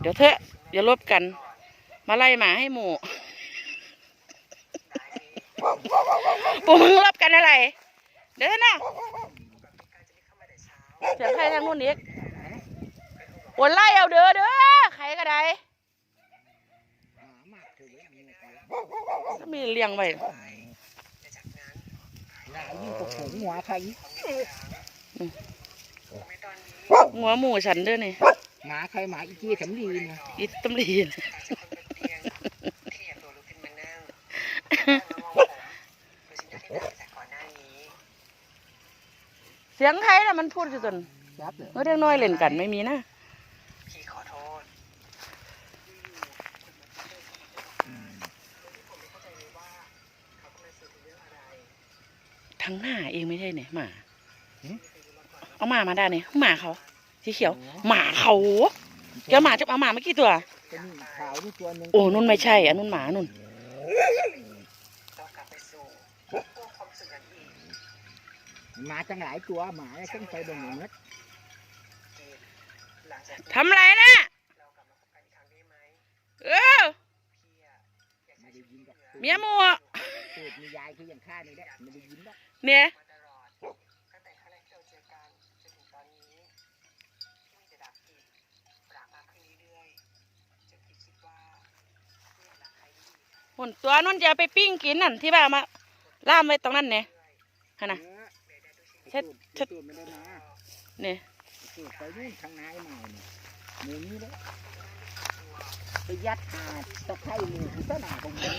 เดี๋ยวเถอะอย่าลบกัน มาไล่หมาให้หมู่ปู่มึงลบกันอะไร เดี๋ยวนะเสียงใครทางนู้นอีกโอนไล่เอาเด้อเด้อใครก็ได้มีเกลือถ้ามีเลี้ยงไว้หลายยิ่งกหัวใครหัวหมูฉันเด้อนี่ หมาใครหมาอีกี้สำลีนะอิตำลีนเสียงใครน่ะมันพูดอยู่ตนจับเลยเมื่อเด็กน้อยเล่นกันไม่มีนะพี่ขอโทษทางหน้าเองไม่ใช่เนี่ยหมา เอาหมามาได้เนี่ยหมาเขา สีเขียว หมาเขาเจ้าหมาจะเอาหมามากี่ตัวตัวนี้ขาวนี่ตัวหนึงโอ้นุ่นไม่ใช่อันนุ่นหมานุ่นต้องกลับไปสู่พวกความรู้สึกนั้นอีกหมาจังหลายตัวหมาต้องไปบนหนึ่งเม็ดหลังจากที่ทำไรนะเรากลับมาพบกันอีกครั้งได้ไหมเออพี่อะอยากไม่ใช้ได้ชีวิยิตนกับเมียหมูตูดมีย หุ่นตัวนุ่นจะเอาไปปิ้งกินนั่นที่ว่ามาล่ามไว้ตรงนั้นเนี่ยฮะนะเออเช็ดเช็ดตูดไม่ได้มาเนี่ยตูดไปนู่นข้างในมาเนี่ยหมูนี้แล้วไปยัดหาตะไคร้หมูกุศลาของมัน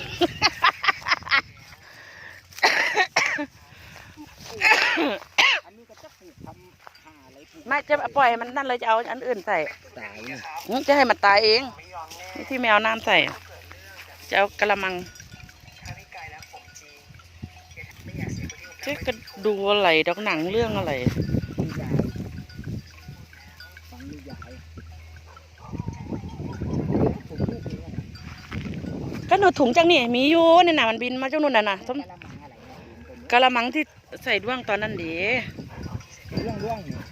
อันนี้ก็จะปลูกทำหาอะไรปลูกไม่จะปล่อยให้มันนั่นเลยจะเอาอันอื่นใส่ตายเนี่ยอืมจะให้มันตายเองไม่ยอมแน่นี่ที่แมวน้ำใส่อะ จะเอากระมังถ้าพี่กายแล้วผมจริงไม่อยากเสียคนที่ผมรักเจ๊ก็ดูอะไรดอกหนังเรื่องอะไรมียายฟังมียายผมลูกนี่นะก็หนูถุงจังนี่มีอยู่นี่น่ะมันบินมาเจ้านุ่นน่ะนะสมกะละมังอะไรนะเห็นตัวนี้กระมังที่ใส่ด้วงตอนนั้นดีเรื่องร่วงเนี่ย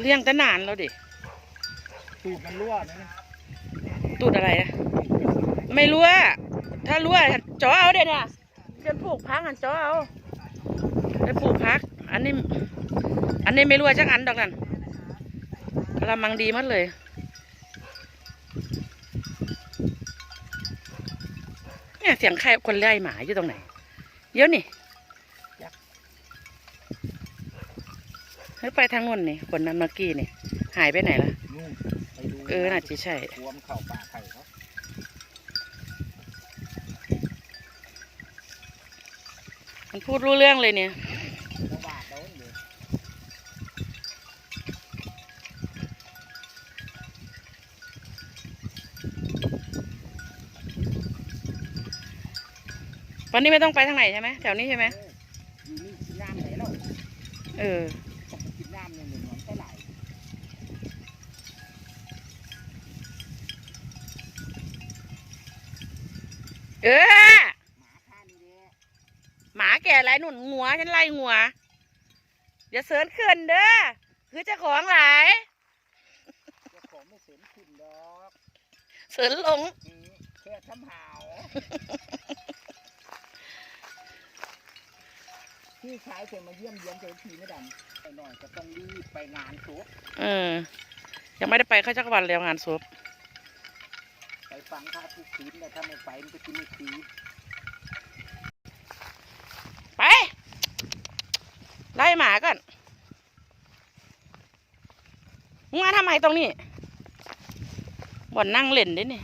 เลี้ยงแต่นานแล้วดิตูดมันรั่วนะตูดอะไรอะไม่รู้อะ ถ้ารู้อะจ่อเอาเดี๋ยวเนี่ยเพื่อนปลูกพักอันจ่อเอาไปปลูกพัก อันนี้ อันนี้ไม่รู้จักอันดอกนั่นกระมังดีหมัดเลยเนี่ยเสียงใครคนไล่หมาอยู่ตรงไหนเดี๋ยวนี่เฮ้ยไปทางนู้นนี่คนนั้นเมื่อกี้นี่ หายไปไหนล่ะนู่นไปดูเออ น่าจะใช่รวมเข่าป่าไข่เขา มันพูดรู้เรื่องเลยเนี่ยวันนี้ไม่ต้องไปทางไหนใช่ไหมแถวนี้ใช่ไหมเออเออ หมาข้านี่แหละ หมาแก่ไรหนุนงัวฉันไล่งัวอย่าเสิร์นขึ้นเด้อคือเจ้าของหลายเจ้าของไม่เสียนขึ้นดอกเสิร์นหลงอืมแค่ทำหาวพี่ชายเคยมาเยี่ยมเยียนเจ้าทีไม่ดำไปหน่อยก็ต้องรีบไปงานศพเออ ยังไม่ได้ไปเข้าจักรวันแล้วงานศพไปฟังพระทุกคืนแต่ถ้าไม่ไปมันจะกินไม่ที ไป ไล่ หมาก่อนมึงมาทำไมตรงนี้บ่อนนั่งเล่นด้นี่